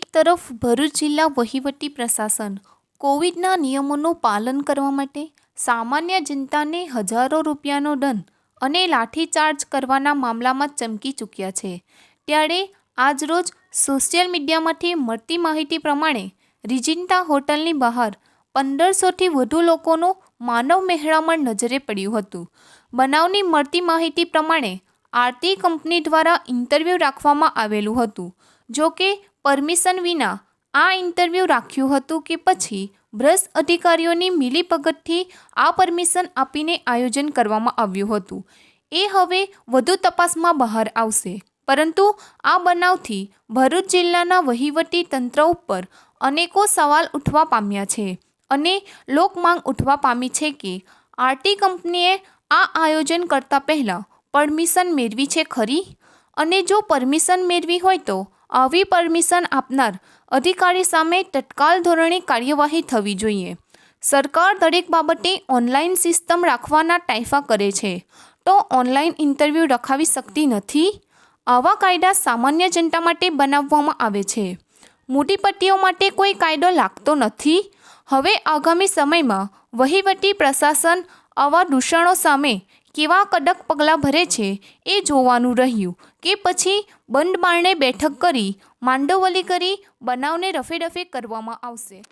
તરફ ભરૂચ જિલ્લા વહીવટી પ્રશાસન કોવિડના નિયમોનું પાલન કરવા માટે સામાન્ય જનતાને હજારો રૂપિયાનો દંડ અને લાઠીચાર્જ કરવાના મામલામાં ચમકી ચૂક્યા છે. ત્યારે આજરોજ સોશિયલ મીડિયામાંથી મળતી માહિતી પ્રમાણે રિજિન્ટા હોટલની બહાર પંદરસોથી વધુ લોકોનું માનવ મહેરામણ નજરે પડ્યું હતું. બનાવની મળતી માહિતી પ્રમાણે આરતી કંપની દ્વારા ઇન્ટરવ્યૂ રાખવામાં આવેલું હતું. જો કે પરમિશન વિના આ ઇન્ટરવ્યૂ રાખ્યું હતું કે પછી ભ્રષ્ટ અધિકારીઓની મિલીભગતથી આ પરમિશન આપીને આયોજન કરવામાં આવ્યું હતું. એ હવે વધુ તપાસમાં બહાર આવશે. પરંતુ આ બનાવથી ભરૂચ જિલ્લાના વહીવટી તંત્ર ઉપર અનેકો સવાલ ઉઠવા પામ્યા છે અને લોકમાંગ ઉઠવા પામી છે કે આરટી કંપનીએ આ આયોજન કરતાં પહેલાં પરમિશન મેળવી છે ખરી? અને જો પરમિશન મેળવી હોય તો આવી પરમિશન આપનાર અધિકારી સામે તત્કાલ ધોરણે કાર્યવાહી થવી જોઈએ. સરકાર દરેક બાબતે ઓનલાઈન સિસ્ટમ રાખવાના ટાઈફા કરે છે. તો ઓનલાઈન ઇન્ટરવ્યૂ રખાવી શકતી નથી? આવા કાયદા સામાન્ય જનતા માટે બનાવવામાં આવે છે. મોટીપટ્ટીઓ માટે કોઈ કાયદો લાગતો નથી? હવે આગામી સમયમાં વહીવટી પ્રશાસન આવા દૂષણો સામે કેવા કડક પગલાં ભરે છે એ જોવાનું રહ્યું કે પછી બંધ બારણે બેઠક કરી માંડોવલી કરી બનાવને રફેડફે કરવામાં આવશે.